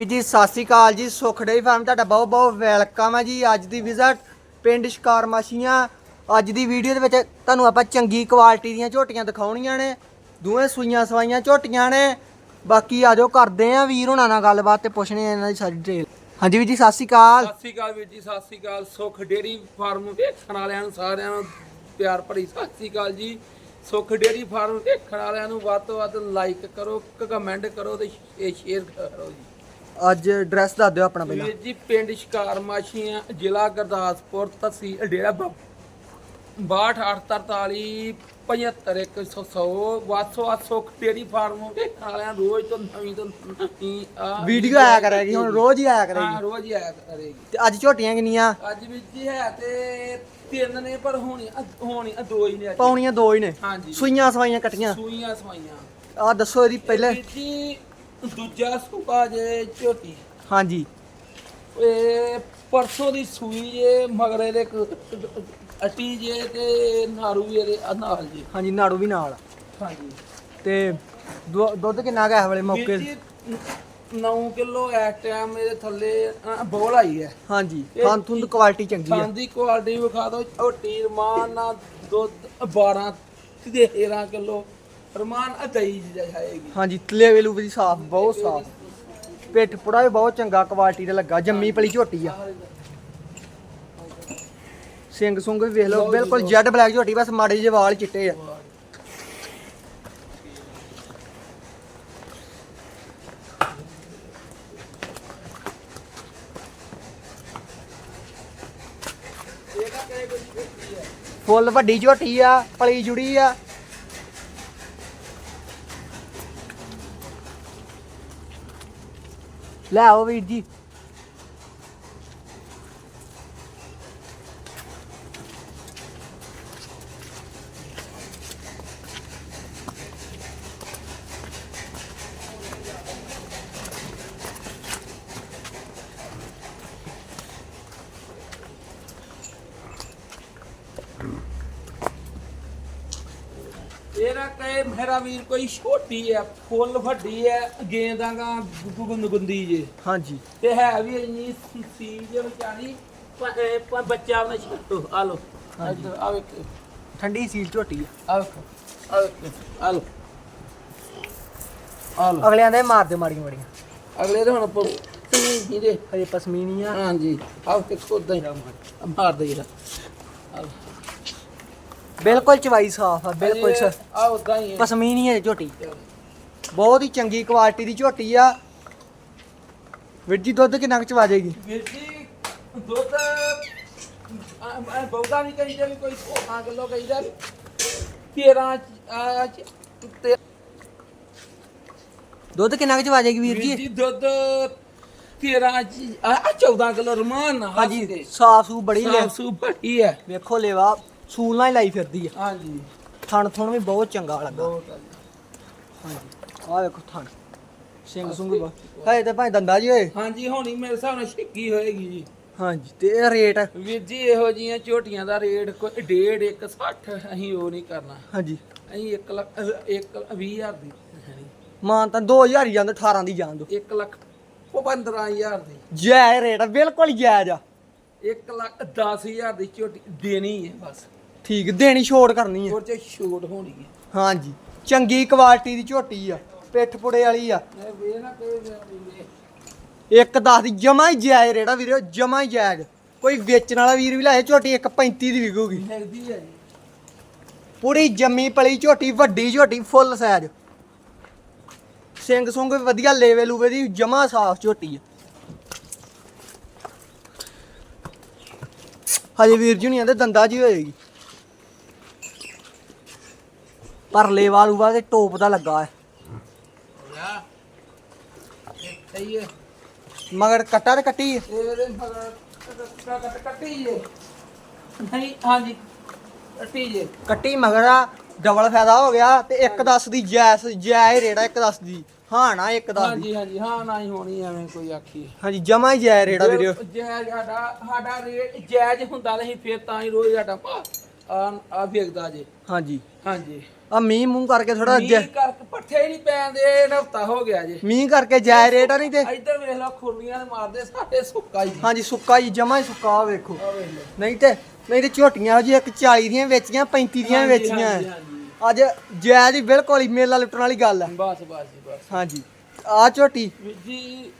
ਜੀ, ਸਤਿ ਸ਼੍ਰੀ ਅਕਾਲ ਜੀ ਸੁਖੜੇ ਫਾਰਮ ਤੁਹਾਡਾ ਬਹੁਤ ਬਹੁਤ ਵੈਲਕਮ ਹੈ ਜੀ। ਅੱਜ ਦੀ ਵਿਜ਼ਿਟ ਪਿੰਡ ਸ਼ਿਕਾਰ ਮਾਸ਼ੀਆਂ ਅੱਜ ਦੀ ਵੀਡੀਓ ਦੇ ਵਿੱਚ ਤੁਹਾਨੂੰ ਆਪਾਂ ਚੰਗੀ ਕੁਆਲਿਟੀ ਦੀਆਂ ਝੋਟੀਆਂ ਦਿਖਾਉਣੀਆਂ ਨੇ। ਦੋਵੇਂ ਸੂਈਆਂ ਸਵਾਈਆਂ ਝੋਟੀਆਂ ਨੇ। ਬਾਕੀ ਆਜੋ ਕਰਦੇ ਆ ਵੀਰ ਹੁਣਾਂ ਨਾਲ ਗੱਲਬਾਤ ਤੇ ਪੁੱਛਣੇ ਇਹਨਾਂ ਦੀ ਸਾਰੀ ਡਿਟੇਲ ਹਾਂਜੀ ਵੀਰ ਜੀ, ਸਤਿ ਸ਼੍ਰੀ ਅਕਾਲ। ਸਤਿ ਸ੍ਰੀ ਅਕਾਲ ਵੀਰ ਜੀ, ਸਤਿ ਸ੍ਰੀ ਅਕਾਲ। ਸੁਖ ਡੇਰੀ ਫਾਰਮ ਵੇਖਣ ਵਾਲਿਆਂ ਨੂੰ ਸਾਰਿਆਂ ਨੂੰ ਪਿਆਰ ਭਰੀ ਸਤਿ ਸ੍ਰੀ ਅਕਾਲ ਜੀ। ਸੁਖ ਡੇਰੀ ਫਾਰਮ ਵੇਖਣ ਵਾਲਿਆਂ ਨੂੰ ਵੱਧ ਤੋਂ ਵੱਧ ਲਾਈਕ ਕਰੋ, ਕਮੈਂਟ ਕਰੋ ਤੇ ਸ਼ੇਅਰ ਕਰੋ ਜੀ। ਅੱਜ ਐਡਰੈਸ ਦੱਸ ਦਿਓ ਆਪਣਾ ਪਹਿਲਾਂ। ਵੀਰ ਜੀ ਪਿੰਡ ਸ਼ਿਕਾਰ ਮਾਸ਼ੀਆਂ ਜ਼ਿਲ੍ਹਾ ਗੁਰਦਾਸਪੁਰ ਤਹਿਸੀਲ ਡੇਰਾ ਬਾਬਾ 62843 75100 ਵਾਸੋ ਸੁਖ ਡੇਰੀ ਫਾਰਮ ਵੇਖਣ ਵਾਲਿਆਂ ਨੂੰ ਰੋਜ਼ ਤੋਂ ਨਵੀਂ ਤੋਂ ਨਵੀਂ ਆ ਵੀਡੀਓ ਆਇਆ ਕਰੇਗੀ ਹੁਣ ਰੋਜ਼ ਹੀ ਆਇਆ ਹਾਂ ਕਰੇਗੀ ਰੋਜ਼ ਹੀ ਆਇਆ ਕਰੇਗੀ। ਤੇ ਅੱਜ ਝੋਟੀਆਂ ਕਿੰਨੀਆਂ? ਅੱਜ ਵੀ ਜੀ ਹੈ ਤੇ ਤਿੰਨ ਨੇ ਪਰ ਹੋਣੀ ਹੋਣੀ ਦੋ ਹੀ ਨੇ ਅੱਜ। ਪਾਉਣੀਆਂ ਦੋ ਹੀ ਨੇ। ਹਾਂਜੀ। ਸੂਈਆਂ ਸਵਾਈਆਂ ਕੱਟੀਆਂ। ਸੂਈਆਂ ਸਵਾਈਆਂ। ਆ ਦੱਸੋ ਇਹਦੀ ਪਹਿਲੇ। ਵੀਰ ਜੀ ਦੂਜਾ ਸੂਪਾ ਜੇ ਝੋਟੀ। ਹਾਂਜੀ। ਇਹ ਪਰਸੋਂ ਦੀ ਸੂਈ ਜੇ ਮਗਰੇ ਦੇ ਅਟੀ ਜੇ ਤੇ ਨਾਰੂ ਵੀ ਇਹਦੇ ਆ ਨਾਲ ਜੀ। ਹਾਂਜੀ ਨਾੜੂ ਵੀ ਨਾਲ। ਹਾਂਜੀ। ਤੇ ਦੁ- ਦੁੱਧ ਕਿੰਨਾ ਕੁ ਇਸ ਵੇਲੇ ਮੌਕੇ ਵੀਰ ਜੀ 9 ਕਿਲੋ ਇਸ ਟਾਈਮ ਇਹਦੇ ਥੱਲੇ ਬੋਲ ਆਈ ਹੈ। ਹਾਂਜੀ ਥਾਂ ਥੁੰਦ ਕੁਆਲਿਟੀ ਚੰਗੀ ਆ। ਖਾਣ ਦੀ ਕੁਆਲਿਟੀ ਵਿਖਾ ਦਿਓ ਝੋਟੀ ਰਮਾਨ ਨਾਲ ਦੁੱਧ 12 ਤੇ 13 ਕਿਲੋ ਰਮਾਨ ਅਦਈ ਜਾਏਗੀ ਹਾਂਜੀ ਤਲੇ ਵੇਲੂ ਵੀ ਸਾਫ਼ ਬਹੁਤ ਸਾਫ਼। ਪਿੱਠ ਪੁੜਾ ਵੀ ਬਹੁਤ ਚੰਗਾ ਕੁਆਲਿਟੀ ਦਾ ਲੱਗਾ ਜੰਮੀ ਪਲੀ ਝੋਟੀ ਆ। ਸਿੰਘ ਸੁੰਗ ਵੀ ਵੇਖ ਲਓ ਬਿਲਕੁਲ ਜੈਡ ਬਲੈਕ ਝੋਟੀ ਬਸ ਮਾੜੇ ਜਿਹੇ ਵਾਲ ਚਿੱਟੇ ਆ। ਫੁੱਲ ਵੱਡੀ ਝੋਟੀ ਆ ਪਲੀ ਜੁੜੀ ਆ। ਲੈ ਆਓ ਵੀਰ ਜੀ। ਇਹਦਾ ਕਹੇ ਮੇਰਾ ਵੀਰ ਕੋਈ ਛੋਟੀ ਹੈ ਫੁੱਲ ਵੱਡੀ ਹੈ ਗੇਂਦਾਗਾ ਗੁੰਦ ਗੁੰਦੀ ਜੇ। ਹਾਂਜੀ। ਤੇ ਹੈ ਵੀ ਇੰਨੀ ਸੀਜ ਵਿਚਾਰੀ ਪ- ਇਹ ਪ- ਬੱਚਾ ਉਹਨੇ ਛੱਟੋ ਆ ਲੋ ਆ ਵੇਖੋ। ਠੰਡੀ ਸੀਲ ਝੋਟੀ ਆ। ਆ ਵੇਖੋ ਆ ਵੇਖੋ ਆ ਲੋ ਆ ਲੋ ਅਗਲਿਆਂ ਦੇ ਮਾਰਦੇ ਮਾੜੀਆਂ ਮਾੜੀਆਂ। ਅਗਲੇ ਦੇ ਹੁਣ ਤੀ ਦੇ ਹਜੇ ਪਸਮੀਨੀ ਆ। ਹਾਂਜੀ। ਆ ਵੇਖੋ ਉਦਾਂ ਹੀ ਮਾਰ ਦੇ ਜਰਾ। ਬਿਲਕੁਲ ਚਵਾਈ ਸਾਫ਼ ਆ ਬਿਲਕੁਲ ਆ ਉਦਾਂ ਹੀ ਹੈ। ਪਸਮੀਨੀ ਹੈ ਝੋਟੀ। ਬਹੁਤ ਹੀ ਚੰਗੀ ਕੁਆਲਿਟੀ ਦੀ ਝੋਟੀ ਆ। ਵੀਰ ਜੀ ਦੁੱਧ ਕਿੰਨਾ ਕੁ ਚਵਾ ਜਾਏਗੀ? ਵੀਰ ਜੀ ਦੁੱਧ ਬਹੁਤਾ ਨਹੀਂ ਕਹੀਦਾ ਵੀ ਕੋਈ 16 ਕਿਲੋ ਕਹੀਦਾ 13 ਆ ਤੇ ਦੁੱਧ ਕਿੰਨਾ ਕੁ ਚਵਾ ਜਾਏਗੀ ਵੀਰ ਵੀਰ ਜੀ ਜੀ ਦੁੱਧ 13 ਚ- ਆ ਆ 14 ਕਿਲੋ ਰਮਾਨ ਹਾਂਜੀ ਸਾਫ਼ ਸੂ ਬੜੀ ਲੈ। ਸਾਫ਼ ਸੂ ਬੜੀ ਹੈ। ਵੇਖੋ ਲੇਵਾ ਸੂਲ ਨਾਲ ਹੀ ਲਾਈ ਫਿਰਦੀ ਆ। ਹਾਂਜੀ। ਥਣ ਥਣ ਵੀ ਬਹੁਤ ਚੰਗਾ ਲੱਗਾ। ਬਹੁਤ ਆ। ਹਾਂਜੀ। ਆਹ ਵੇਖੋ ਥਣ। ਸਿੰਘ ਸੁੰਗ ਹਾਏ ਤੇ ਭਾਵੇਂ ਦੰਦਾ ਜੀ ਹੋਏ ਹਾਂਜੀ ਹੋਣੀ ਮੇਰੇ ਹਿਸਾਬ ਨਾਲ ਛਿੱਕੀ ਹੋਏਗੀ ਜੀ। ਹਾਂਜੀ ਤੇ ਇਹ ਰੇਟ ਵੀਰ ਜੀ ਇਹੋ ਜੀਆਂ ਝੋਟੀਆਂ ਦਾ ਰੇਟ ਕੋਈ ਡੇਢ ਇੱਕ 60 ਅਸੀਂ ਉਹ ਨਹੀਂ ਕਰਨਾ। ਹਾਂਜੀ। ਅਸੀਂ 1 ਲੱਖ 1 20 ਹਜ਼ਾਰ ਦੀ। ਮਾਨ ਤਾਂ 2000 ਹੀ ਜਾਂਦਾ 18 ਦੀ ਜਾਣ ਦੋ। 1 ਲੱਖ ਉਹ 15000 ਦੀ। ਜਾਇਜ਼ ਰੇਟ ਆ ਬਿਲਕੁਲ ਜਾਇਜ਼ ਆ। 1 ਲੱਖ 10000 ਦੀ ਝੋਟੀ ਦੇਣੀ ਹੈ ਬਸ। ਠੀਕ ਦੇਣੀ ਛੋੜ ਕਰਨੀ ਆ। ਹੋਰ ਚ ਛੋਟ ਹੋਣੀ ਹੈ ਹਾਂਜੀ ਚੰਗੀ ਕੁਆਲਿਟੀ ਦੀ ਝੋਟੀ ਆ ਪਿੱਠ ਪੁੜੇ ਵਾਲੀ ਆ। ਮੈਂ ਵੇ ਨਾ ਕੋਈ ਇੱਕ 10 ਦੀ ਜਮਾ ਹੀ ਜਾਇਜ਼ ਆ ਵੀਰੇ ਜਮਾ ਹੀ ਜਾਇਜ਼। ਕੋਈ ਵੇਚਣ ਵਾਲਾ ਵੀਰ ਵੀ ਲਾਏ ਝੋਟੀ ਇੱਕ 35 ਦੀ ਵਿਕੂਗੀ। ਲੱਗਦੀ ਹੈ ਪੂਰੀ ਜੰਮੀ ਪਲੀ ਝੋਟੀ ਵੱਡੀ ਝੋਟੀ ਫੁੱਲ ਸਾਈਜ਼ ਸਿੰਘ ਸੁੰਗ ਵਧੀਆ ਲੇਵੇ ਲੂਵੇ ਦੀ ਜਮਾ ਸਾਫ਼ ਝੋਟੀ ਆ। ਹਜੇ ਵੀਰ ਜੀ ਨਹੀਂ ਆਂਦੇ ਦੰਦਾ ਜੀ ਹੋਏਗੀ। ਪਰ ਲੇਵਾ ਲੂਵਾ ਤੇ ਟੋਪ ਦਾ ਲੱਗਾ ਹੈ ਸਹੀ ਹੈ ਮਗਰ ਕੱਟਾ ਤੇ ਕੱਟੀ ਹੈ। ਇਹਦੇ ਮਗਰ ਕੱਟ ਕੱਟੀ ਜੇ ਨਹੀਂ ਹਾਂਜੀ। ਕੱਟੀ ਜੇ। ਕੱਟੀ ਮਗਰ ਆ ਡਬਲ ਫਾਇਦਾ ਹੋ ਗਿਆ ਤੇ ਇੱਕ 10 ਦੀ ਜੈਸ ਜੈ ਰੇੜਾ ਇੱਕ 10 ਦੀ। ਹਾਂ ਨਾ ਇੱਕ 10 ਦੀ। ਹਾਂਜੀ ਹਾਂਜੀ ਹਾਂ ਨਾ ਹੀ ਹੋਣੀ ਐਵੇਂ ਕੋਈ ਆਖੀ। ਹਾਂਜੀ ਜਮਾ ਹੀ ਜੈ ਰੇੜਾ ਵੀਰੇ। ਜਾਇਜ਼ ਸਾਡਾ ਸਾਡਾ ਰੇਟ ਜਾਇਜ਼ ਹੁੰਦਾ ਨਹੀਂ ਫਿਰ ਤਾਂ ਹੀ ਰੋਜ਼ ਸਾਡਾ ਆ ਆ ਵੇਖਦਾ ਜੇ। ਹਾਂਜੀ। ਹਾਂਜੀ। ਆ ਮੀਂਹ ਮੂੰਹ ਕਰਕੇ ਥੋੜਾ ਮੀਂਹ ਕਰਕੇ ਪੱਠੇ ਹੀ ਨਹੀਂ ਪੈਂਦੇ ਹਫਤਾ ਹੋ ਗਿਆ ਜੇ। ਮੀਂਹ ਕਰਕੇ ਜਾਇ ਰੇਟ ਆ ਨਹੀਂ ਤੇ। ਇੱਧਰ ਵੇਖ ਲਓ ਖੁਰਲੀਆਂ ਤੇ ਮਾਰਦੇ ਸਾਡੇ ਸੁੱਕਾ ਹੀ। ਹਾਂਜੀ ਸੁੱਕਾ ਹੀ ਜਮਾ ਹੀ ਸੁੱਕਾ ਆ ਵੇਖੋ। ਆ ਵੇਖ ਲਓ। ਨਹੀਂ ਤੇ ਨਹੀਂ ਤੇ ਝੋਟੀਆਂ ਜੀ ਇੱਕ 40 ਦੀਆਂ ਵੇਚੀਆਂ 35 ਦੀਆਂ ਹਾਂਜੀ, ਵੇਚੀਆਂ। ਹਾਂਜੀ। ਅੱਜ ਜਾਇ ਦੀ ਬਿਲਕੁਲ ਹੀ ਮੇਲਾ ਲੁੱਟਣ ਵਾਲੀ ਗੱਲ ਹੈ ਬਸ ਬਸ ਜੀ ਬਸ। ਹਾਂਜੀ। ਆ ਝੋਟੀ। ਵੀਰ ਜੀ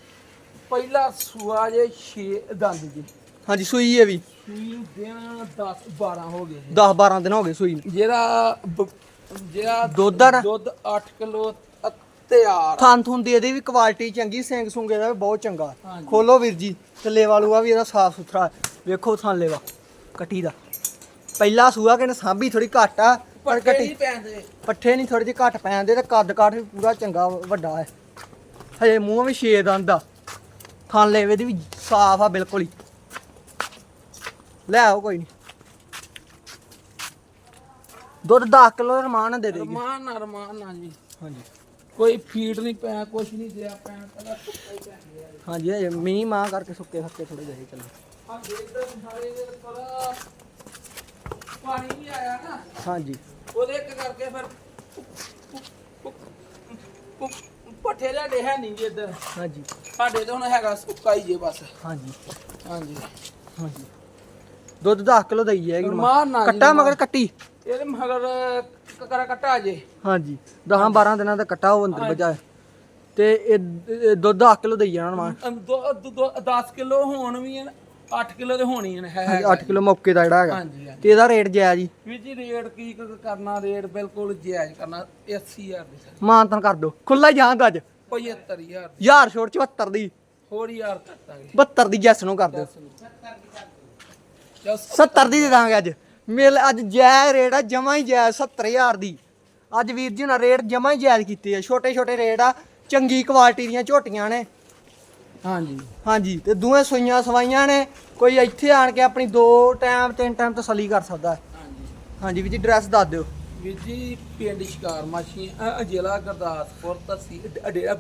ਪਹਿਲਾ ਸੂਆ ਜੇ 6 ਦੰਦ ਜੀ। ਹਾਂਜੀ ਸੂਈ ਹੈ ਵੀ। ਸੂਈ ਦਿਨ 10 12 ਹੋ ਗਏ ਜੀ। 10 12 ਦਿਨ ਹੋ ਗਏ ਸੂਈ ਨੂੰ। ਜਿਹੜਾ ਬ- ਜਿਹੜਾ ਦੁੱਧ ਆ ਨਾ? ਦੁੱਧ 8 ਕਿਲੋ ਤਿਆਰ ਥਾਂ ਥੁੰਨ ਦੀ ਇਹਦੀ ਵੀ ਕੁਆਲਿਟੀ ਚੰਗੀ ਸਿੰਘ ਸੁੰਗੇ ਦਾ ਵੀ ਬਹੁਤ ਚੰਗਾ। ਹਾਂਜੀ। ਖੋਲੋ ਵੀਰ ਜੀ ਤੇ ਲੇਵਾ ਲੂਆ ਵੀ ਇਹਦਾ ਸਾਫ਼ ਸੁਥਰਾ ਵੇਖੋ ਥਾਂ ਲੇਵਾ ਕੱਟੀ ਦਾ। ਪਹਿਲਾ ਸੂਆ ਕਿ ਸਾਂਭੀ ਥੋੜੀ ਘੱਟ ਆ ਪਰ ਕੱਟੀ। ਪੈਂਦੇ। ਪੱਠੇ ਨਹੀਂ ਥੋੜੇ ਜਿਹੇ ਘੱਟ ਪੈਂਦੇ ਤੇ ਕੱਦ ਕਾਠ ਵੀ ਪੂਰਾ ਚੰਗਾ ਵੱਡਾ ਹੈ। ਹਜੇ ਮੂੰਹ ਵੀ ਛੇ ਦੰਦ ਆ। ਥਾਂ ਲੇਵੇ ਦੀ ਵੀ ਸਾਫ਼ ਆ ਬਿਲਕੁਲ ਹੀ। ਲੈ ਆਓ ਕੋਈ ਨਹੀਂ ਦੁੱਧ 10 ਕਿਲੋ ਰਮਾਨ ਦੇ ਦੇਗੀ ਰਮਾਨ ਨਾ ਰਮਾਨ ਨਾ ਜੀ। ਹਾਂਜੀ। ਕੋਈ ਫੀਡ ਨਹੀਂ ਪਿਆ ਕੁਛ ਨਹੀਂ ਦਿਆ ਪੈਣ ਪਹਿਲਾਂ ਸੁੱਕਾ ਹੀ ਪੈ ਗਿਆ ਜੀ। ਹਾਂਜੀ ਹਜੇ ਮੀਂਹ ਮਾਂ ਕਰਕੇ ਸੁੱਕੇ ਹੱਕੇ ਥੋੜੇ ਜਿਹੇ ਚੱਲੇ। ਆ ਦੇਖਦੇ ਸਾਰੇ ਦੇ ਥੋੜਾ ਪਾਣੀ ਨਹੀਂ ਆਇਆ ਨਾ। ਹਾਂਜੀ। ਉਹਦੇ ਇੱਕ ਕਰਕੇ ਫਿਰ ਪੱਠੇ ਲਿਆਡੇ ਹੈ ਨਹੀਂ ਜੀ ਇੱਧਰ। ਹਾਂਜੀ। ਸਾਡੇ ਤਾਂ ਹੁਣ ਹੈਗਾ ਸੁੱਕਾ ਹੀ ਜੇ ਬਸ। ਹਾਂਜੀ। ਹਾਂਜੀ। ਹਾਂਜੀ। ਦੁੱਧ 10 ਕਿਲੋ ਦਈ ਜਾਏਗੀ ਮਾਂ। ਕੱਟਾ। ਮਗਰ ਕੱਟੀ। ਇਹਦੇ ਮਗਰ ਕਕਰਾ ਕੱਟਾ ਜੇ। ਹਾਂਜੀ 10 12 ਦਿਨਾਂ ਦਾ ਕੱਟਾ ਉਹ ਅੰਦਰ ਬਜਾ ਤੇ ਇਹ ਇਹ ਦੁੱਧ 10 ਕਿਲੋ ਦਈ ਜਾਣਾ ਮਾਂ 10 ਕਿਲੋ ਹੋਣ ਵੀ 8 ਕਿਲੋ ਦੇ ਹੋਣੀ ਨੇ ਹੈ 8 ਕਿਲੋ ਮੌਕੇ ਦਾ ਜਿਹੜਾ ਹੈਗਾ। ਹਾਂਜੀ ਹਾਂਜੀ। ਤੇ ਇਹਦਾ ਰੇਟ ਜਾਇਜ਼ ਜੀ? ਵੀ ਜੀ ਰੇਟ ਕੀ ਕਰਨਾ ਰੇਟ ਬਿਲਕੁਲ ਜਾਇਜ਼ ਕਰਨਾ 80000 ਦੀ ਸਰ। ਮਾਨਤਨ ਕਰ ਦੋ ਖੁੱਲਾ ਹੀ ਜਾਂ ਅੱਜ। 75000 ਯਾਰ ਛੋੜ 74 ਦੀ। ਹੋਰ ਯਾਰ ਕਰਤਾਂਗੇ 72 ਦੀ ਜੈਸ ਨੂੰ ਕਰ ਦਿਓ। ਚਲ 70 ਦੀ ਦੇ ਦਾਂਗੇ ਅੱਜ। ਮਿਲ ਅੱਜ ਜੈ ਰੇਟ ਆ ਜਮਾ ਹੀ ਜੈ 70000 ਦੀ। ਅੱਜ ਵੀਰ ਜੀ ਨਾਲ ਰੇਟ ਜਮਾ ਹੀ ਜਾਇਜ਼ ਕੀਤੇ ਆ ਛੋਟੇ ਛੋਟੇ ਰੇਟ ਆ ਚੰਗੀ ਕੁਆਲਿਟੀ ਦੀਆਂ ਝੋਟੀਆਂ ਨੇ। ਹਾਂਜੀ। ਹਾਂਜੀ ਤੇ ਦੋਵੇਂ ਸੂਈਆਂ ਸਵਾਈਆਂ ਨੇ ਕੋਈ ਇੱਥੇ ਆਣ ਕੇ ਆਪਣੀ ਦੋ ਟਾਈਮ ਤਿੰਨ ਟਾਈਮ ਤਸੱਲੀ ਕਰ ਸਕਦਾ। ਹੈ ਹਾਂਜੀ। ਹਾਂਜੀ ਵੀਰ ਜੀ ਐਡਰੈਸ ਦੱਸ ਦਿਓ। ਵੀਰ ਜੀ ਪਿੰਡ ਸ਼ਿਕਾਰ ਮਾਛੀ ਜ਼ਿਲ੍ਹਾ ਗੁਰਦਾਸਪੁਰ ਤਹਿਸੀਲ Dera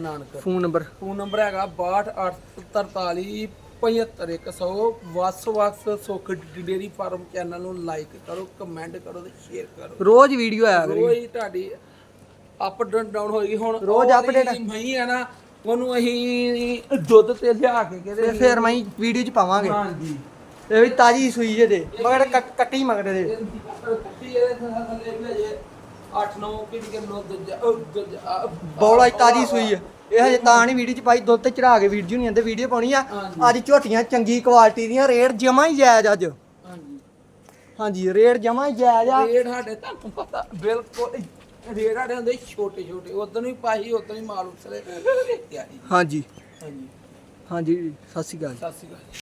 Nanak. Phone number. Phone number ਹੈਗਾ 6243 75100 ਵਸ ਵਸ ਸੁਖ ਡੇਰੀ ਫਾਰਮ ਚੈਨਲ ਨੂੰ ਲਾਈਕ ਕਰੋ ਕਮੈਂਟ ਕਰੋ ਤੇ ਸ਼ੇਅਰ ਕਰੋ। ਰੋਜ਼ ਵੀਡੀਓ ਆਇਆ ਕਰੀ। ਰੋਜ਼ ਤੁਹਾਡੀ ਅਪ ਡਾਊਨ ਹੋਏਗੀ। ਹੁਣ ਰੋਜ਼ ਉਹ update। ਮਹੀਂ ਹੈ ਨਾ ਉਹਨੂੰ ਅਸੀਂ ਦੁੱਧ ਤੇ ਲਿਆ ਕੇ ਤੇ ਕਿਤੇ ਫਿਰ ਮੈਂ ਵੀਡੀਓ ਚ ਪਾਵਾਂਗੇ। ਹਾਂਜੀ। ਇਹ ਵੀ ਤਾਜੀ ਸੂਈ ਜੇ ਦੇ ਮਗਰ ਕੱਟ- ਕੱਟੀ ਮਗਰ ਦੇ ਕੱਟੀ ਇਹਦੇ ਥੱਲੇ ਵੀ ਹਜੇ 8-9 ਕਿਲੋ ਦੂਜਾ ਉਹ ਦੂਜਾ ਬੌਲਾ ਤਾਜੀ ਸੂਈ ਹੈ ਇਹ ਹਜੇ ਤਾਂ ਨਹੀਂ ਵੀਡੀਓ ਚ ਪਾਈ ਦੁੱਧ ਤੇ ਚੜਾ ਕੇ ਵੀਡੀਓ ਨਹੀਂ ਆਂਦੇ ਵੀਡੀਓ ਪਾਉਣੀ ਆ। ਅੱਜ ਝੋਟੀਆਂ ਚੰਗੀ ਕੁਆਲਿਟੀ ਦੀਆਂ ਰੇਟ ਜਮਾ ਹੀ ਜਾਇਜ਼ ਅੱਜ। ਹਾਂਜੀ। ਹਾਂਜੀ ਰੇਟ ਜਮਾ ਹੀ ਜਾਇਜ਼ ਆ। ਰੇਟ ਸਾਡੇ ਤੁਹਾਨੂੰ ਪਤਾ ਬਿਲਕੁਲ ਰੇਟ ਸਾਡੇ ਹੁੰਦੇ ਛੋਟੇ ਛੋਟੇ। ਉਦੋਂ ਵੀ ਪਾਈ ਉਦੋਂ ਹੀ ਮਾਲ ਉਸਲੇ ਹਾਂਜੀ। ਹਾਂਜੀ। ਹਾਂਜੀ ਸਤਿ ਸ਼੍ਰੀ ਅਕਾਲ ਸਤਿ ਸ਼੍ਰੀ ਅਕਾਲ